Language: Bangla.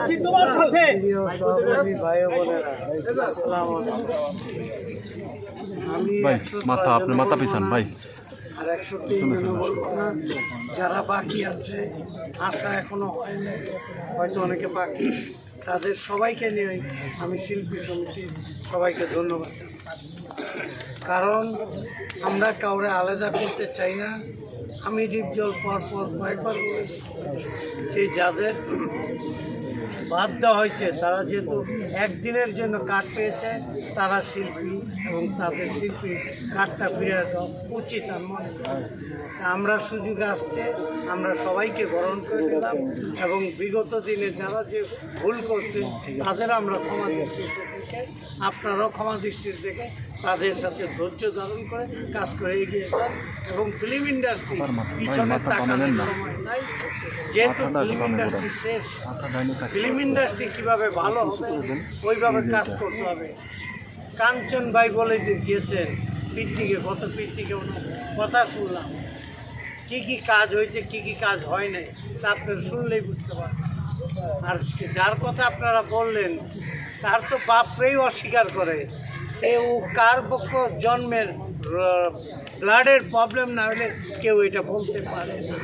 আছি তোমার সাথে। ভাই ও বোনেরা আসসালামু আলাইকুম আমি ভাই একশো মাথা আপনি মাথা পিছান ভাই। আর একষট্টি জনে বলব না যারা বাকি আছে আশা এখনও হয়নি হয়তো অনেকে বাকি। তাদের সবাইকে নিয়ে আমি শিল্পী সমিতি সবাইকে ধন্যবাদ কারণ আমরা কাউরে আলাদা করতে চাই না। আমি ডিপজল পর পর কয়েকবার বলেছি যে যাদের দেওয়া হয়েছে। তারা যেহেতু একদিনের জন্য কাঠ পেয়েছে, তারা শিল্পী এবং তাদের শিল্পী কাঠটা ফিরে দেওয়া উচিত আমি মনে আমরা সুযোগ আসছে, আমরা সবাইকে গ্রহণ করে নিলাম এবং বিগত দিনে যারা যে ভুল করছে তাদের আমরা ক্ষমা দৃষ্টিতে দেখে, আপনারাও ক্ষমা দৃষ্টির দেখে তাদের সাথে ধৈর্য ধারণ করে কাজ করে এগিয়ে যান এবং ফিল্ম ইন্ডাস্ট্রি পিছনে তাকানোর সময় নাই। যেহেতু ফিল্ম ইন্ডাস্ট্রি শেষ ফিল্ম ইন্ডাস্ট্রি কীভাবে ভালো হবে ওইভাবে কাজ করতে হবে। কাঞ্চন ভাই বলে যে গিয়েছেন কত পিকনিকে ওনার কথা শুনলাম। কি কি কাজ হয়েছে কি কি কাজ হয় নাই তা আপনারা শুনলেই বুঝতে পারবেন। আর যার কথা আপনারা বললেন তার তো বাপরেই অস্বীকার করে। এ ও কার পক্ষ জন্মের ব্লাডের প্রবলেম না হলে কেউ এটা বলতে পারে না।